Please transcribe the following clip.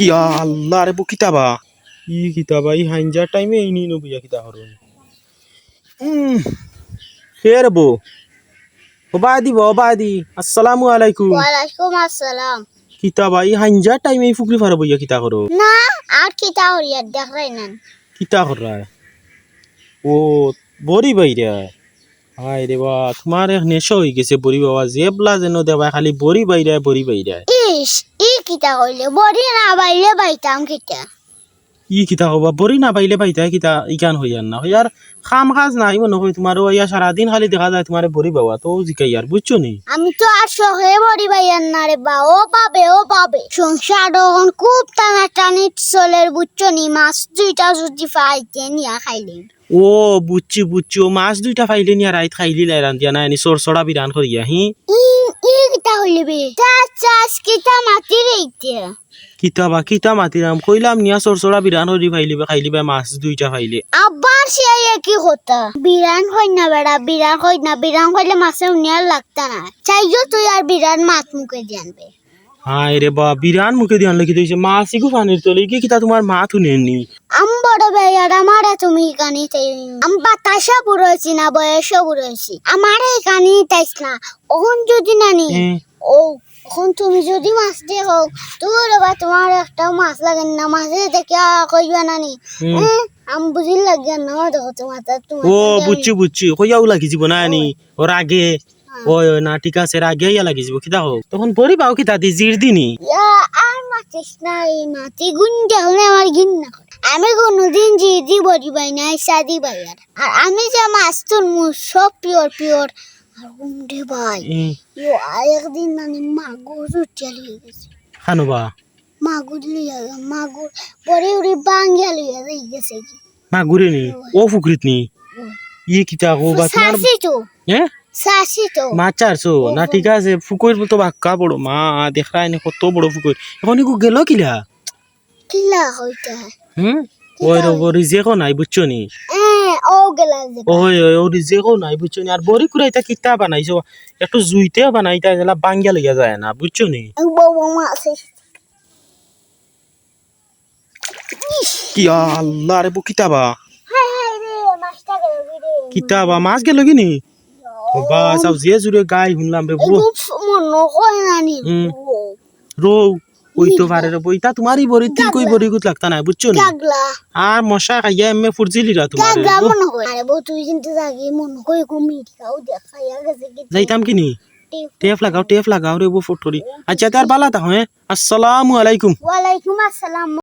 কি আল্লাহ রে বু কিতাবা? ই কিতাবা ই হাইঞ্জার টাইমে এই নিয়ে নবুয়া কিতা হরো উম ফের বো ওবাদি বো ওবাদি আসসালামু আলাইকুম। ওয়ালাইকুম আসসালাম। কিতাবা ই হাইঞ্জার টাইমে এই ফুকরি ফারা বইয়া কিতা করো না আর কি তা হরিয়ার দেখাই নেন কিতা রা ও বড়ি বাইরে হাই রে বা তোমার নেশা হয়ে গেছে বড়ি বাবা জেবলা যেন দেবা খালি বড়ি বাইরে বড়ি বাইরে। ইস ই কিতা কইলে? বড়ি না বাইলে বাইতাম কিতা? ই কিতা হবা বড়ি না পাইলে পাইতা কিতা? ইকান হইয়ার না হইয়ার খাম কাজ নাই মনে হয় তোমার ইয়া সারাদিন খালি দেখা যায় তোমার বড়ি বাবা তো জিকাই আর বুঝছ নি? আমি তো আর শখে বড়ি বাইয়ার না রে বা ও পাবে ও পাবে। সংসার তখন খুব টানাটানি চলের বুঝছ নি? মাছ দুইটা যদি ফাইতে নিয়া খাইলেন। ও বুঝছি বুঝছি ও মাছ দুইটা ফাইলে নিয়া রাইত খাইলি লাই রান্ধিয়া না এনি সর সরা বিরান করিয়া হি? কিতা হইলে বে। চাষ কিতা মাতি রইতে কিতা বা কিতা মাতিরাম কইলাম নিয়া সর সরা বিরান করি ফাইলি বা খাইলি বা মাছ দুইটা ফাইলে। আবার সে একই কথা। বিরান হই না বেড়া বিরান হই না বিরান হইলে মাছে উনিয়ার লাগতা না। চাইও তুই আর বিরান মাত মুখে জানবে হাই রে বা বিরান মুখে দিয়ান লাগি দিয়েছে মাছ ইগু পানির তলে কি কিতা তোমার মা তুনেনি আম বেয়ার আমারে তুমি কানি আম বাতাসা বুড়েছি না বয়সও বুড়েছি আমারে কানি তাইস না ওখন যদি নানি হ্যাঁ। ও এখন তুমি যদি মাছ দিয়ে হোক তোর বা তোমার একটা মাছ লাগে না মাছে কইবা নানি হুম। হ্যাঁ আম বুঝি লাগে না দেখো তোমার ও বুঝছি বুঝছি। কইয়াও লাগি যাব না। নি ওর আগে ওই ওই না ঠিক আছে আগে ইয়া লাগি যাব কিতা হোক। তখন বড়ি পাও কিতা দি জির দিনি আর না এই মাতি গুণ দেখলে আমার ঘিন না করে। আমি কোনোদিন জি দি বড়ি বাই নাই সাদি বাইয়ার আর। আর আমি যে মাছ তুলমু সব পিওর পিওর আর উমরে ভাই ইয়ো একদিন মানে মাগুর চালিয়ে গেছে। খানো বা? মাগুর লিয়া মাগুর পরে উড়ি বাঙ্গিয়া লিয়া যাই গেছে কি? মা ঘুরে নি? ও ফুকরিত নি? ই কিতা গো বা তোমার সাসি তো হ্যাঁ সাসি তো মাছ চারছো? না ঠিক আছে ফুকর তো বাক্কা বড়। মা দেখায় নি কত বড় ফুকর এখন গেল কিলা? কিলা হইতা? হুম? ওই রো রিজেকো নাই বুঝছ নি? ও গেলা যে ওই ওই ও রিজেকো নাই বুঝছ নি? আর বড়ি কুড়াইতা কিতা বানাইছো? একটু জুইতে বানাইতা এলা বাঙ্গিয়া লইয়া যায় না বুঝছ নি? বউ কি আল্লাহ রে কিতাবা গেল কিতাবা মাছ গেল কি নি? যে জুড়ে গাই শুনলাম রে বু না নি হুম। রো। ওই তো তোমারই বড়ি তুই কই বড়ি গুত লাগতা না বুঝছ না? আর মশা খাইয়া এমে ফুরজিলি রা তোমার হয়। আরে বউ তুই জাগি মন কই কমি খাও দেখা গেছে কি যাইতাম কি নি টেপ লাগাও টেপ লাগাও রে বউ ফুটরি আচ্ছা তার বালা তা হ্যাঁ আসসালামু আলাইকুম। ওয়ালাইকুম আসসালাম।